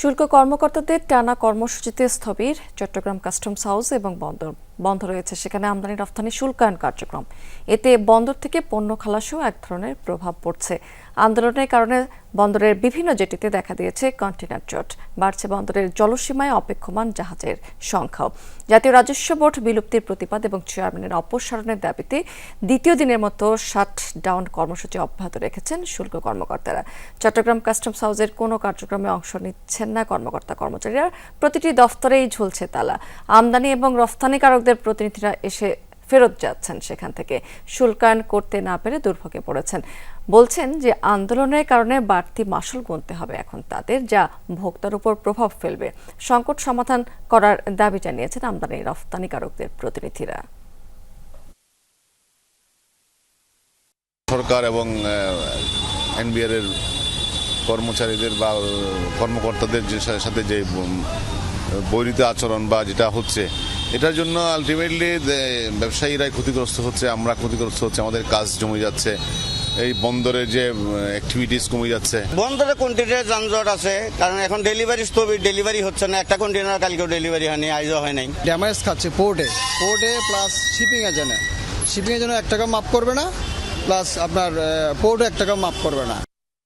শুল্ক কর্মকর্তাদের টানা কর্মসূচিতে স্থবির, চট্টগ্রাম কাস্টমস হাউস এবং বন্দর। বন্ধ রয়েছে সেখানে আমদানি রপ্তানি শুল্কায়ন কার্যক্রম। এতে বন্দর থেকে পণ্য খালাসেও এক ধরনের প্রভাব পড়ছে। আন্দোলনের কারণে বন্দরের বিভিন্ন জেটিতে দেখা দিয়েছে কন্টেনার জট। বাড়ছে বন্দরের জলসীমায় অপেক্ষমান জাহাজের সংখ্যাও। জাতীয় রাজস্ব বোর্ড বিলুপ্তির প্রতিবাদ এবং চেয়ারম্যানের অপসারণের দাবিতে দ্বিতীয় দিনের মতো শাট ডাউন কর্মসূচি অব্যাহত রেখেছেন শুল্ক কর্মকর্তারা। চট্টগ্রাম কাস্টমস হাউসের কোনো কার্যক্রমে অংশ নিচ্ছেন না কর্মকর্তা কর্মচারীরা। প্রতিটি দফতরেই ঝুলছে তালা। আমদানি এবং রফতানিকারকদের প্রতিনিধিরা এসে ফেরত যাচ্ছেন সেখান থেকে। শুল্কায়ন করতে না পেরে দুর্ভোগে পড়েছেন। বলছেন যে আন্দোলনের কারণে বাড়তি মাসুল গুনতে হবে এখন তাদের, যা ভোক্তার উপর প্রভাব ফেলবে। সংকট সমাধান করার দাবি জানিয়েছেন আমদানি রফতানিকারকদের প্রতিনিধিরা। সরকার এবং এনবিআর এর কর্মচারীদের বা কর্মকর্তাদের সাথে যে বৈরিত আচরণ বা যেটা হচ্ছে এটার জন্য আলটিমেটলি ব্যবসায়ীরাই ক্ষতিগ্রস্ত হচ্ছে আমরা ক্ষতিগ্রস্ত হচ্ছে আমাদের কাজ জমে যাচ্ছে এই বন্দরের যে অ্যাক্টিভিটিস কমে যাচ্ছে। বন্দরে কন্টেনার যানজট আছে? কারণ এখন ডেলিভারি স্থবির ডেলিভারি হচ্ছে না একটা কন্টেনার কালকেও ডেলিভারি হয়নি আজও হয় নাই। ড্যামেজ খাচ্ছে পোর্টে পোর্টে প্লাস শিপিং এর জন্য। শিপিং এর জন্য এক টাকা মাফ করবে না প্লাস আপনার পোর্টে এক টাকা মাফ করবে না।